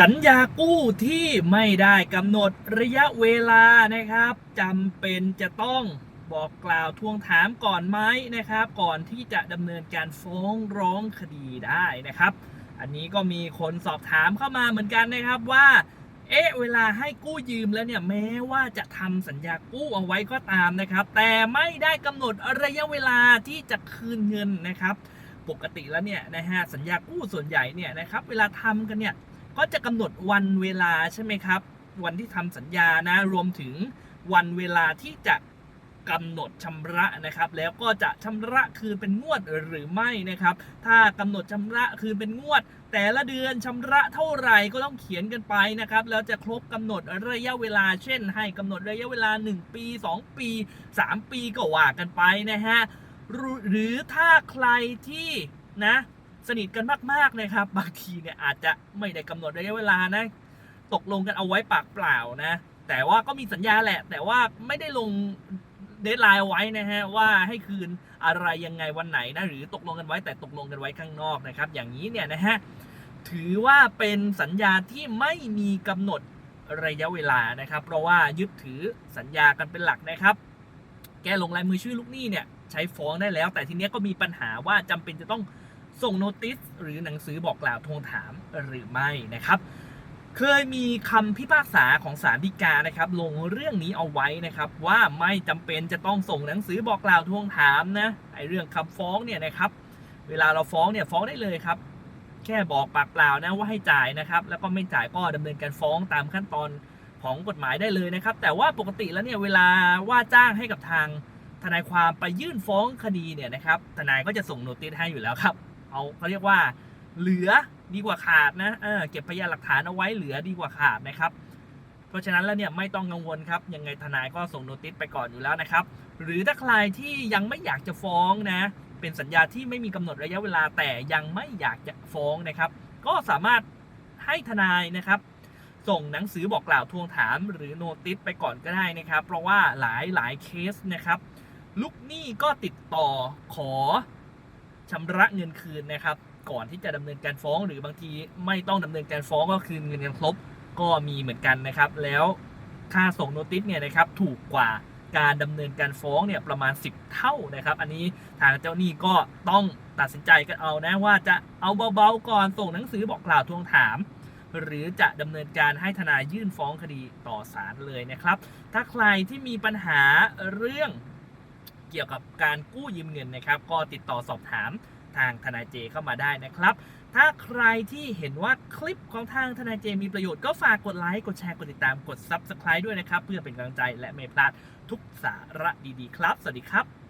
สัญญากู้ที่ไม่ได้กำหนดระยะเวลานะครับจำเป็นจะต้องบอกกล่าวทวงถามก่อนไหมนะครับ ก่อนที่จะดำเนินการฟ้องร้องคดีได้นะครับ อันนี้ก็มีคนสอบถามเข้ามาเหมือนกันนะครับว่าเอ๊ะเวลาให้กู้ยืมแล้วเนี่ยแม้ว่าจะทำสัญญากู้เอาไว้ก็ตามนะครับ แต่ไม่ได้กำหนดระยะเวลาที่จะคืนเงินนะครับ ปกติแล้วเนี่ยนะฮะสัญญากู้ส่วนใหญ่เนี่ยนะครับ เวลาทำกันเนี่ย ก็จะกำหนดวันเวลาใช่ไหมครับ วันที่ทำสัญญานะรวมถึงวันเวลาที่จะกำหนดชำระนะครับ แล้วก็จะชำระคืนเป็นงวดหรือไม่นะครับ ถ้ากำหนดชำระคืนเป็นงวด แต่ละเดือนชำระเท่าไหร่ก็ต้องเขียนกันไปนะครับแล้วจะครบกำหนดระยะเวลา เช่น ให้กำหนดระยะเวลา 1 ปี 2 ปี 3 ปีก็ว่ากันไปนะฮะหรือถ้าใครที่นะ สนิทกันมากๆนะครับ บางทีเนี่ยอาจจะไม่ได้กำหนดระยะเวลานะ ตกลงกันเอาไว้ปากเปล่านะ แต่ว่าก็มีสัญญาแหละ แต่ว่าไม่ได้ลงเดทไลน์ไว้นะฮะว่าให้คืนอะไรยังไงวันไหนนะหรือตกลงกันไว้แต่ตกลงกันไว้ข้างนอกนะครับ อย่างนี้เนี่ยนะฮะถือว่าเป็นสัญญาที่ไม่มีกำหนดระยะเวลานะครับ เพราะว่ายึดถือสัญญากันเป็นหลักนะครับ แกลงลายมือชื่อลูกหนี้เนี่ยใช้ฟ้องได้แล้ว แต่ทีเนี้ยก็มีปัญหาว่าจำเป็นจะต้อง ส่งโนติสหรือหนังสือบอกกล่าวทวงถามหรือไม่นะครับ เคยมีคำพิพากษาของศาลฎีกานะครับ ลงเรื่องนี้เอาไว้นะครับ ว่าไม่จำเป็นจะต้องส่งหนังสือบอกกล่าวทวงถามนะไอเรื่องคำฟ้องเนี่ยนะครับ เวลาเราฟ้องเนี่ยฟ้องได้เลยครับ แค่บอกปากเปล่านะว่าให้จ่ายนะครับ แล้วก็ไม่จ่ายก็ดำเนินการฟ้องตามขั้นตอนของกฎหมายได้เลยนะครับ แต่ว่าปกติแล้วเนี่ยเวลาว่าจ้างให้กับทางทนายความไปยื่นฟ้องคดีเนี่ยนะครับ ทนายก็จะส่งโนติสให้อยู่แล้วครับ เอาเขาเรียกว่าเหลือดีกว่าขาดนะเออเก็บพยานหลักฐานเอาไว้เหลือดีกว่าขาดนะครับ เพราะฉะนั้นแล้วเนี่ยไม่ต้องกังวลครับยังไงทนายก็ส่งโนติสไปก่อนอยู่แล้วนะครับ หรือถ้าใครที่ยังไม่อยากจะฟ้องนะ เป็นสัญญาที่ไม่มีกำหนดระยะเวลาแต่ยังไม่อยากจะฟ้องนะครับ ก็สามารถให้ทนายนะครับ ส่งหนังสือบอกกล่าวทวงถาม หรือโนติสไปก่อนก็ได้นะครับ เพราะว่าหลายหลายเคสนะครับลูกหนี้ก็ติดต่อขอ ชำระเงินคืนนะครับ ก่อนที่จะดำเนินการฟ้อง หรือบางทีไม่ต้องดำเนินการฟ้องก็คืนเงินกันครบก็มีเหมือนกันนะครับ แล้วค่าส่งโนติสเนี่ยนะครับถูกกว่าการดำเนินการฟ้องเนี่ยประมาณ 10 เท่านะครับ อันนี้ทางเจ้าหนี้ก็ต้องตัดสินใจกันเอานะว่าจะเอาเบาๆก่อนส่งหนังสือบอกกล่าวทวงถาม หรือจะดำเนินการให้ทนายยื่นฟ้องคดีต่อศาลเลยนะครับ ถ้าใครที่มีปัญหาเรื่อง เกี่ยวกับการกู้ยืมเงินนะครับ ก็ติดต่อสอบถามทางทนายเจเข้ามาได้นะครับ ถ้าใครที่เห็นว่าคลิปของทางทนายเจมีประโยชน์ก็ฝากกดไลค์ กดแชร์ กดติดตาม กด Subscribe ด้วยนะครับ เพื่อเป็นกำลังใจและไม่พลาดทุกสาระดีๆ ครับ สวัสดีครับ